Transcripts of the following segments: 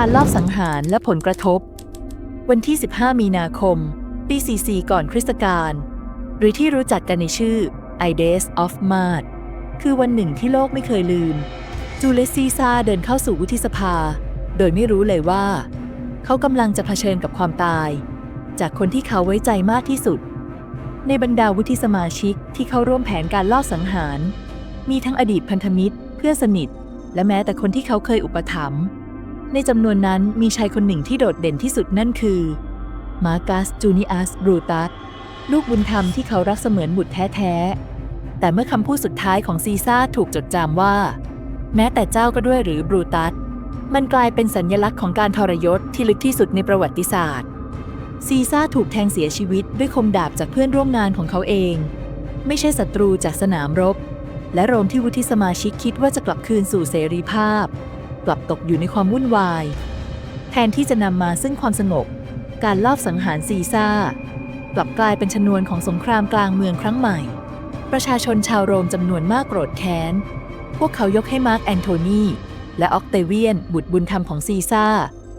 การลอบสังหารและผลกระทบ วันที่ 15 มีนาคม ปี 44 ก่อนคริสตกาลหรือที่รู้จักกันในชื่อ i d a y s of Mart คือวันหนึ่งที่โลกไม่เคยลืม จูเลสซีซาร์เดินเข้าสู่วุฒิสภา โดยไม่รู้เลยว่า เขากำลังจะเผชิญกับความตาย จากคนที่เขาไว้ใจมากที่สุด ในบรรดาวุฒิสมาชิกที่เข้าร่วมแผนการลอบสังหาร มีทั้งอดีตพันธมิตร เพื่อนสนิท และแม้แต่คนที่เขาเคยอุปถัมภ์ ในจำนวนนั้นมีชายคนหนึ่งที่โดดเด่นที่สุดนั่นคือ มาร์กัสจูนิอัสบรูตัส ลูกบุญธรรมที่เขารักเสมือนบุตรแท้ๆ แต่เมื่อคำพูดสุดท้ายของซีซ่าถูกจดจำว่า แม้แต่เจ้าก็ด้วยหรือบรูตัส มันกลายเป็นสัญญลักษณ์ของการทรยศที่ลึกที่สุดในประวัติศาสตร์ ซีซ่าถูกแทงเสียชีวิตด้วยคมดาบจากเพื่อนร่วมงานของเขาเอง ไม่ใช่ศัตรูจากสนามรบ และโรมที่วุฒิสมาชิกคิดว่าจะกลับคืนสู่เสรีภาพ กลับตกอยู่ในความวุ่นวาย แทนที่จะนำมาซึ่งความสงบ การลอบสังหารซีซ่า กลับกลายเป็นชนวนของสงครามกลางเมืองครั้งใหม่ ประชาชนชาวโรมจำนวนมากโกรธแค้น พวกเขายกให้มาร์กแอนโทนีและออกเตเวียน บุตรบุญธรรมของซีซ่า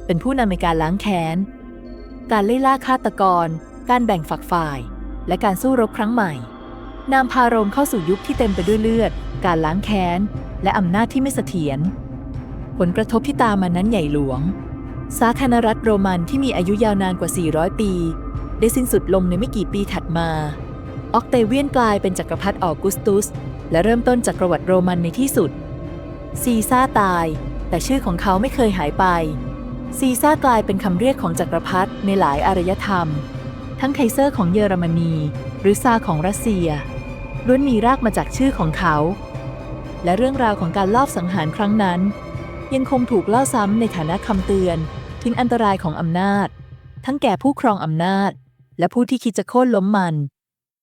เป็นผู้นำในการล้างแค้น การไล่ล่าฆาตกร การแบ่งฝักฝ่าย และการสู้รบครั้งใหม่นำพาโรมเข้าสู่ยุคที่เต็มไปด้วยเลือด การล้างแค้น และอำนาจที่ไม่เสถียร ผลกระทบที่ตามมานั้นใหญ่หลวง สาธารณรัฐโรมันที่มีอายุยาวนานกว่า 400 ปี ได้สิ้นสุดลงในไม่กี่ปีถัดมา ออกเตเวียนกลายเป็นจักรพรรดิออกุสตุส และเริ่มต้นจักรวรรดิโรมันในที่สุด ซีซ่าตาย แต่ชื่อของเขาไม่เคยหายไป ซีซ่ากลายเป็นคำเรียกของจักรพรรดิในหลายอารยธรรม ทั้งไคเซอร์ของเยอรมนี หรือซาของรัสเซียล้วนมีรากมาจากชื่อของเขา และเรื่องราวของการลอบสังหารครั้งนั้น ยังคงถูกเล่าซ้ำในฐานะคำเตือน ถึงอันตรายของอำนาจ ทั้งแก่ผู้ครองอำนาจ และผู้ที่คิดจะโค่นล้มมัน